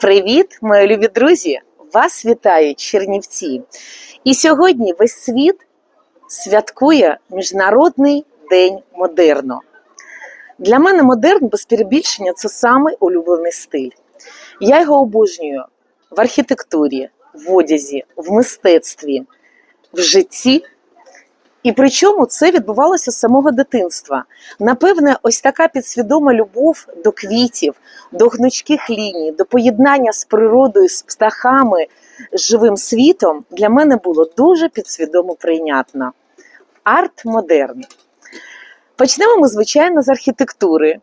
Привіт, мої любі друзі! Вас вітають Чернівці. І сьогодні весь світ святкує Міжнародний день модерну. Для мене модерн без перебільшення це самий улюблений стиль. Я його обожнюю в архітектурі, в одязі, в мистецтві, в житті. І причому це відбувалося з самого дитинства. Напевне, ось така підсвідома любов до квітів, до гнучких ліній, до поєднання з природою, з птахами, з живим світом для мене було дуже підсвідомо прийнятно. Арт-модерн. Почнемо ми, звичайно, з архітектури,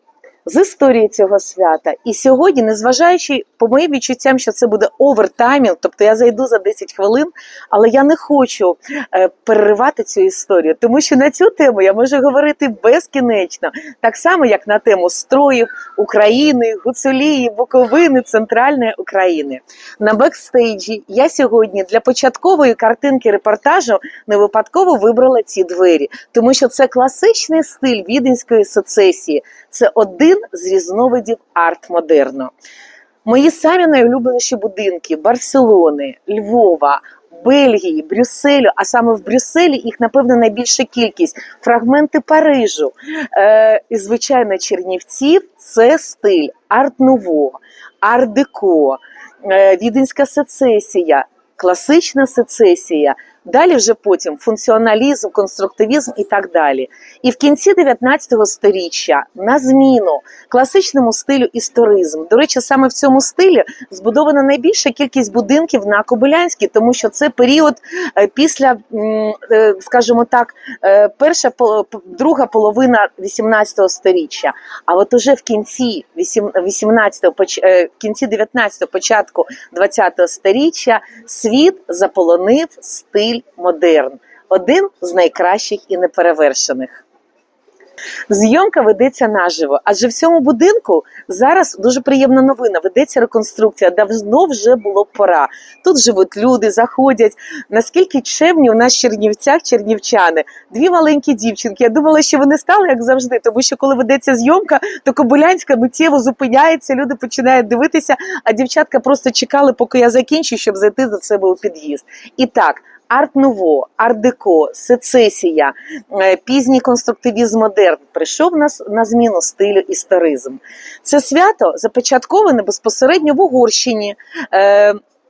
з історії цього свята. І сьогодні, незважаючи по моїм відчуттям, що це буде овертаймінг, тобто я зайду за 10 хвилин, але я не хочу е, переривати цю історію, тому що на цю тему я можу говорити безкінечно, так само, як на тему строїв України, Гуцулії, Буковини, Центральної України. На бекстейджі я сьогодні для початкової картинки репортажу не випадково вибрала ці двері, тому що це класичний стиль віденської сецесії. Це один з різновидів арт-модерну. Мої самі найулюбленіші будинки Барселони, Львова, Бельгії, Брюсселю, а саме в Брюсселі їх, напевно, найбільша кількість, фрагменти Парижу. Е, і, звичайно, Чернівців це стиль арт-нуво, арт-деко, е, віденська сецесія, класична сецесія. Далі вже потім функціоналізм, конструктивізм і так далі. І в кінці 19 століття на зміну класичному стилю історизм. До речі, саме в цьому стилі збудована найбільша кількість будинків на Кобилянській, тому що це період е, після, е, скажімо так, е, перша друга половина 18 століття. А от уже в кінці 18 поч- е, в кінці 19 початку 20 століття світ заполонив стиль модерн, один з найкращих і неперевершених. Зйомка ведеться наживо, адже в цьому будинку зараз дуже приємна новина. Ведеться реконструкція. Давно вже було пора. Тут живуть люди, заходять. Наскільки чемні у нас Чернівцях чернівчани, дві маленькі дівчинки. Я думала, що вони стали як завжди, тому що коли ведеться зйомка, то Кобилянська миттєво зупиняється, люди починають дивитися, а дівчатка просто чекали, поки я закінчу, щоб зайти до себе у під'їзд. І так. Арт-нуво, арт-деко, сецесія, е, пізній конструктивізм модерн прийшов нас на зміну стилю історизм. Це свято започатковане безпосередньо в Угорщині.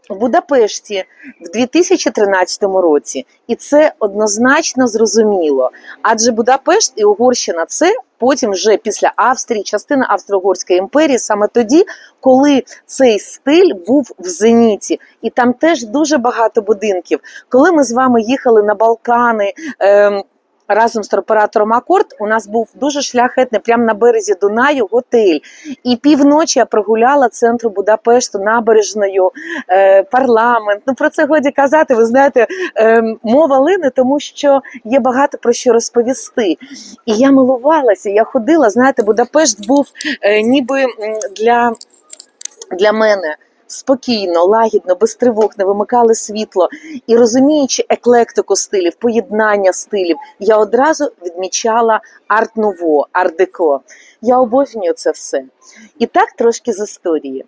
Е, В Будапешті в 2013 році, і це однозначно зрозуміло. Адже Будапешт і Угорщина це потім вже після Австрії, частина Австро-Угорської імперії, саме тоді, коли цей стиль був в зеніті, і там теж дуже багато будинків. Коли ми з вами їхали на Балкани. ем, Разом з корпоратором Акорд у нас був дуже шляхетний, прямо на березі Дунаю, готель. І півночі я прогуляла центру Будапешту, набережною, е, парламент. Ну про це годі казати. Ви знаєте, е, мова лине, тому що є багато про що розповісти. І я милувалася, я ходила. Знаєте, Будапешт був е, ніби для, для мене. Спокійно, лагідно, без тривог, не вимикали світло. І розуміючи еклектику стилів, поєднання стилів, я одразу відмічала арт-ново, арт-деко. Я обожнюю це все. І так трошки з історії.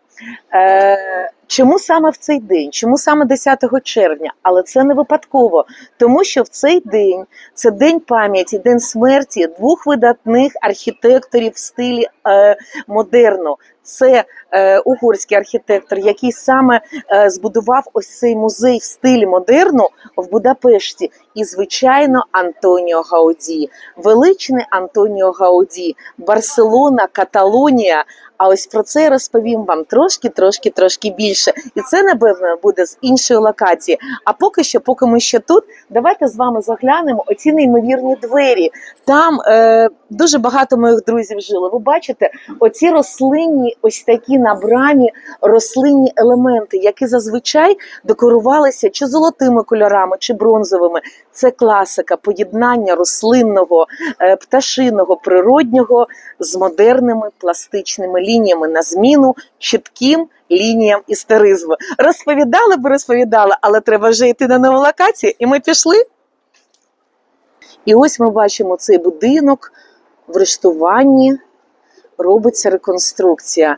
Е, чому саме в цей день? Чому саме 10 червня? Але це не випадково, тому що в цей день це день пам'яті, день смерті двох видатних архітекторів в стилі е, модерну. Це е, угорський архітектор, який саме е, збудував ось цей музей в стилі модерну в Будапешті. І, звичайно, Антоніо Гауді, величний Антоніо Гауді, Барселона, Каталонія. А ось про це я розповім вам трошки, трошки, трошки більше. І це, напевно, буде з іншої локації. А поки що, поки ми ще тут, давайте з вами заглянемо оці неймовірні двері. Там е, дуже багато моїх друзів жило. Ви бачите, оці рослинні, ось такі на брамі рослинні елементи, які зазвичай декорувалися чи золотими кольорами, чи бронзовими. Це класика поєднання рослинного, е, пташиного, природнього з модерними пластичними лініями на зміну чітким лініям історизму. Розповідали б розповідали, але треба вже йти на нову локацію, і ми пішли. І ось ми бачимо цей будинок в рештуванні, робиться реконструкція.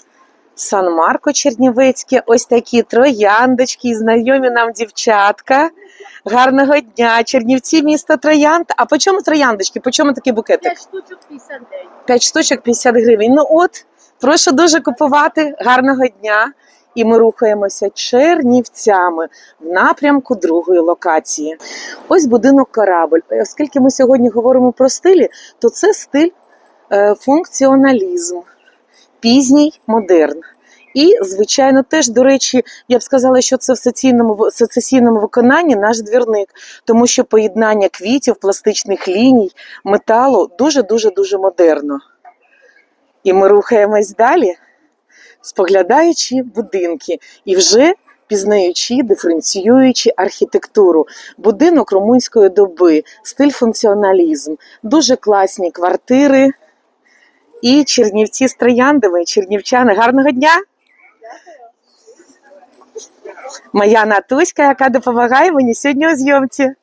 Сан Марко Чернівецьке, ось такі трояндочки, знайомі нам дівчатка. Гарного дня, Чернівці, місто Троянд. А по чому трояндочки? По чому такий букетик? 5 штучок 59. 5 штучок 50 гривень. Ну от, прошу дуже купувати. Гарного дня. І ми рухаємося чернівцями в напрямку другої локації. Ось будинок корабль. Оскільки ми сьогодні говоримо про стилі, то це стиль е, функціоналізм, пізній модерн. І, звичайно, теж, до речі, я б сказала, що це в сецесійному, в сецесійному виконанні наш двірник, тому що поєднання квітів, пластичних ліній, металу дуже-дуже дуже модерно. І ми рухаємось далі, споглядаючи будинки і вже пізнаючи, диференціюючи архітектуру. Будинок румунської доби, стиль функціоналізм, дуже класні квартири. І Чернівці з Трояндами, чернівчани. Гарного дня! Моя Натуська, яка допомагає мені сьогодні у зйомці.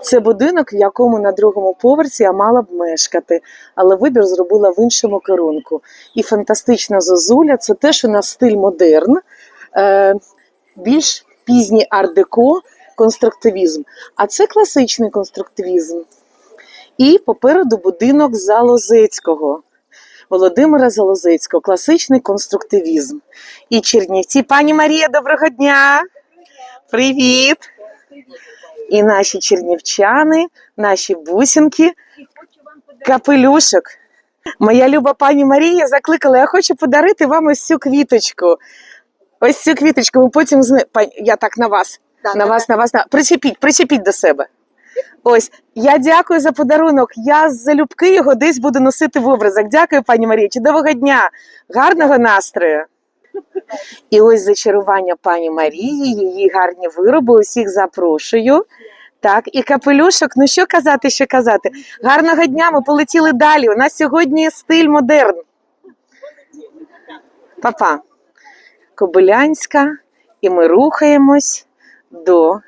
Це будинок, в якому на другому поверсі я мала б мешкати, але вибір зробила в іншому керунку. І фантастична зозуля це теж у нас стиль модерн, е, більш пізній ар-деко, конструктивізм. А це класичний конструктивізм. І попереду будинок Залозецького. Володимира Залозецького, класичний конструктивізм. І Чернівці. Пані Марія, доброго дня! Привіт! І наші чернівчани, наші бусинки, капелюшок. Моя люба пані Марія закликала, я хочу подарити вам ось цю квіточку. Ось цю квіточку. Ми потім з я так на вас. на вас, на вас, на причепіть, причепіть до себе. Ось, я дякую за подарунок. Я залюбки його десь буду носити в образах. Дякую, пані Марія. Чудового дня, гарного настрою. І ось зачарування пані Марії, її гарні вироби. Усіх запрошую. Так, і капелюшок. Ну що казати, що казати? Гарного дня, ми полетіли далі. У нас сьогодні стиль модерн. Папа. Кобилянська, і ми рухаємось до.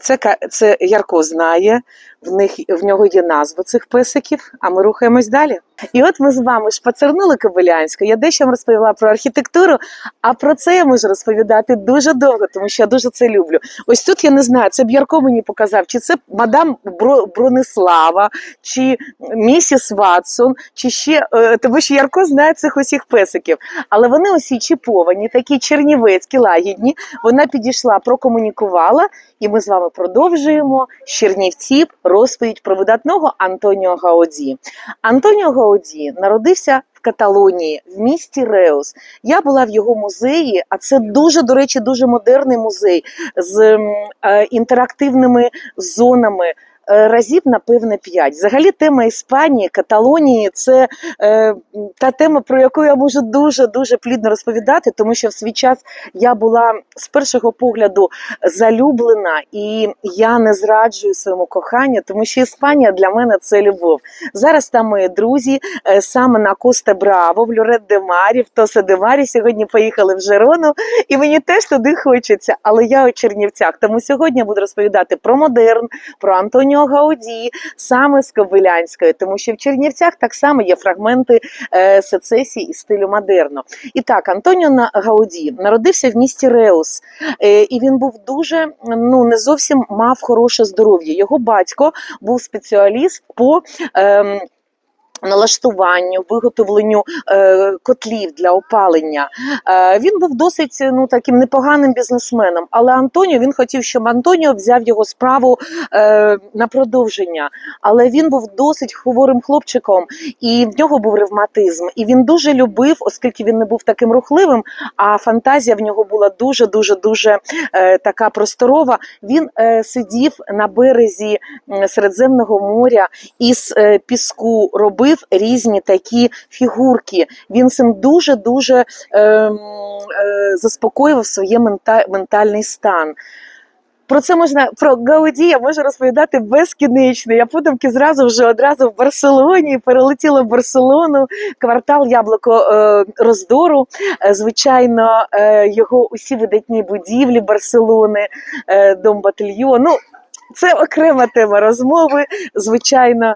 Це, це Ярко знає, в, них, в нього є назва цих песиків, а ми рухаємось далі. І от ми з вами шпацернули Кобилянську. Я дещо вам розповіла про архітектуру, а про це я можу розповідати дуже довго, тому що я дуже це люблю. Ось тут я не знаю, це б Ярко мені показав, чи це мадам Бро, Бронислава, чи місіс Ватсон, чи ще е, тому що Ярко знає цих усіх песиків. Але вони усі чіповані, такі чернівецькі, лагідні. Вона підійшла, прокомунікувала, і ми з вами продовжуємо Чернівців розповідь про видатного Антоніо Гаоді. Антоніо Гаоді народився Каталонії, в місті Реус. Я була в його музеї, а це дуже, до речі, дуже модерний музей з е, інтерактивними зонами. Е, Разів, напевне, п'ять. Взагалі, тема Іспанії, Каталонії це е, та тема, про яку я можу дуже дуже плідно розповідати, тому що в свій час я була з першого погляду залюблена, і я не зраджую своєму коханню, тому що Іспанія для мене це любов. Зараз там мої друзі е, саме на Коста Браво, в Люрет де Марі, в Тосе де Марі сьогодні поїхали в Жерону, і мені теж туди хочеться. Але я у Чернівцях. Тому сьогодні я буду розповідати про модерн, про Антоніо Гауді, саме з Кобилянської, тому що в Чернівцях так само є фрагменти е, сецесії і стилю модерну. І так, Антоніо Гауді народився в місті Реус, е, і він був дуже ну не зовсім мав хороше здоров'я. Його батько був спеціаліст по. ем, Налаштуванню, виготовленню е, котлів для опалення. Е, він був досить ну таким непоганим бізнесменом. Але Антоніо він хотів, щоб Антоніо взяв його справу е, на продовження. Але він був досить хворим хлопчиком, і в нього був ревматизм. І він дуже любив, оскільки він не був таким рухливим, а фантазія в нього була дуже, дуже, дуже е, така просторова. Він е, сидів на березі Середземного моря із е, піску, робив різні такі фігурки. Він цим дуже дуже е, е, заспокоював своє мента, ментальний стан. Про це можна про Гауді я можу розповідати безкінечно. Я подумки зразу вже одразу в Барселоні перелетіла в Барселону, квартал яблуко е, роздору. Е, звичайно, е, його усі видатні будівлі Барселони, дом батальйон. Ну, це окрема тема розмови, звичайно.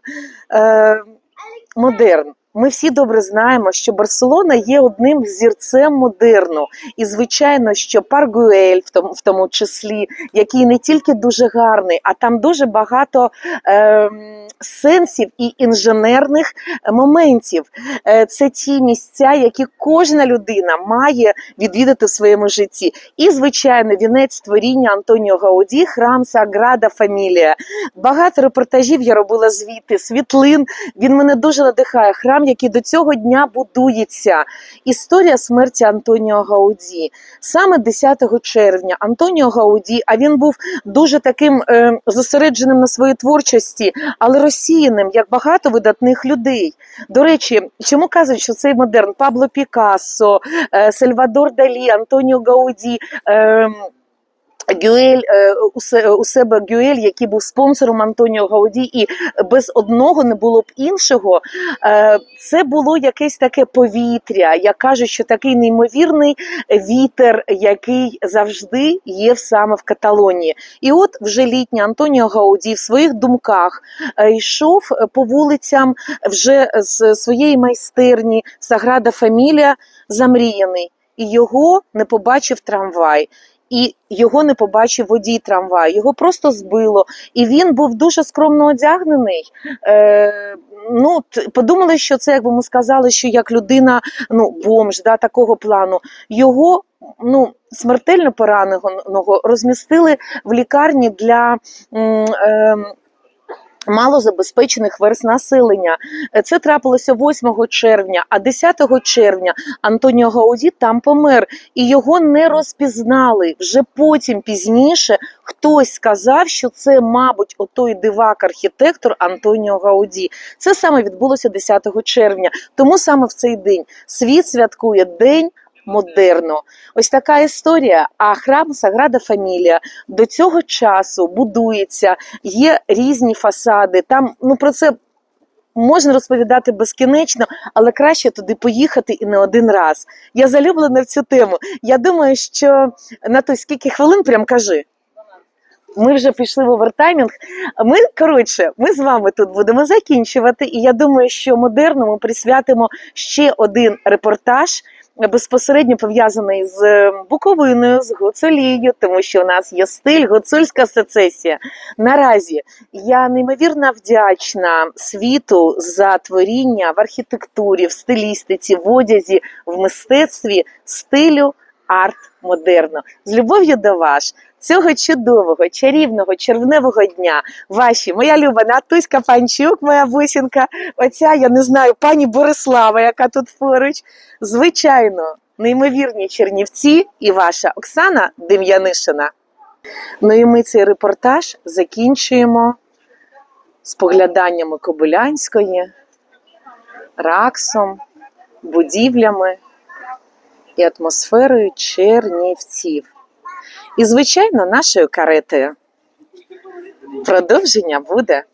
Е, модерн. Ми всі добре знаємо, що Барселона є одним зірцем модерну. І, звичайно, що Паргуель, в тому, в тому числі, який не тільки дуже гарний, а там дуже багато е, сенсів і інженерних моментів. Е, це ті місця, які кожна людина має відвідати в своєму житті. І, звичайно, вінець творіння Антоніо Гауді, храм Саграда Фамілія. Багато репортажів я робила звідти, світлин. Він мене дуже надихає. Храм, який до цього дня будується. Історія смерті Антоніо Гауді. Саме 10 червня Антоніо Гауді, а він був дуже таким е, зосередженим на своїй творчості, але розсіяним, як багато видатних людей. До речі, чому кажуть, що цей модерн Пабло Пікассо, е, Сальвадор Далі, Антоніо Гауді. Е, Гюель е, у себе Гюель, який був спонсором Антоніо Гауді, і без одного не було б іншого. Е, Це було якесь таке повітря. Я кажу, що такий неймовірний вітер, який завжди є саме в Каталонії. І от вже літній Антоніо Гауді в своїх думках е, йшов по вулицям вже з своєї майстерні Саграда Фамілія замріяний, і його не побачив трамвай. І його не побачив водій трамваю, його просто збило. І він був дуже скромно одягнений. Е, ну, подумали, що це, якби ми сказали, що як людина, ну, бомж, да, такого плану. Його ну, смертельно пораненого розмістили в лікарні для. ем, Малозабезпечених верст населення Е, це трапилося 8 червня, а 10 червня Антоніо Гауді там помер, і його не розпізнали. Вже потім пізніше хтось сказав, що це, мабуть, отой дивак-архітектор Антоніо Гауді. Це саме відбулося 10 червня. Тому саме в цей день світ святкує день. Модерно, ось така історія. А храм Саграда Фамілія до цього часу будується, є різні фасади. Там ну про це можна розповідати безкінечно, але краще туди поїхати і не один раз. Я залюблена в цю тему. Я думаю, що на той скільки хвилин прям кажи. Ми вже пішли в овертаймінг. Ми коротше, ми з вами тут будемо закінчувати. І я думаю, що модерну ми присвятимо ще один репортаж. Безпосередньо пов'язаний з е, Буковиною, з Гуцулією, тому що у нас є стиль гуцульська сецесія. Наразі я неймовірно вдячна світу за творіння в архітектурі, в стилістиці, в одязі, в мистецтві стилю арт модерно. З любов'ю до вас цього чудового, чарівного, червневого дня. Ваші, моя люба Натуська Панчук, моя бусінка, оця, я не знаю, пані Борислава, яка тут поруч. Звичайно, неймовірні Чернівці і ваша Оксана Дем'янишина. Ну і ми цей репортаж закінчуємо спогляданнями Кобилянської, раксом, будівлями і атмосферою Чернівців. І, звичайно, нашою каретою. Продовження буде.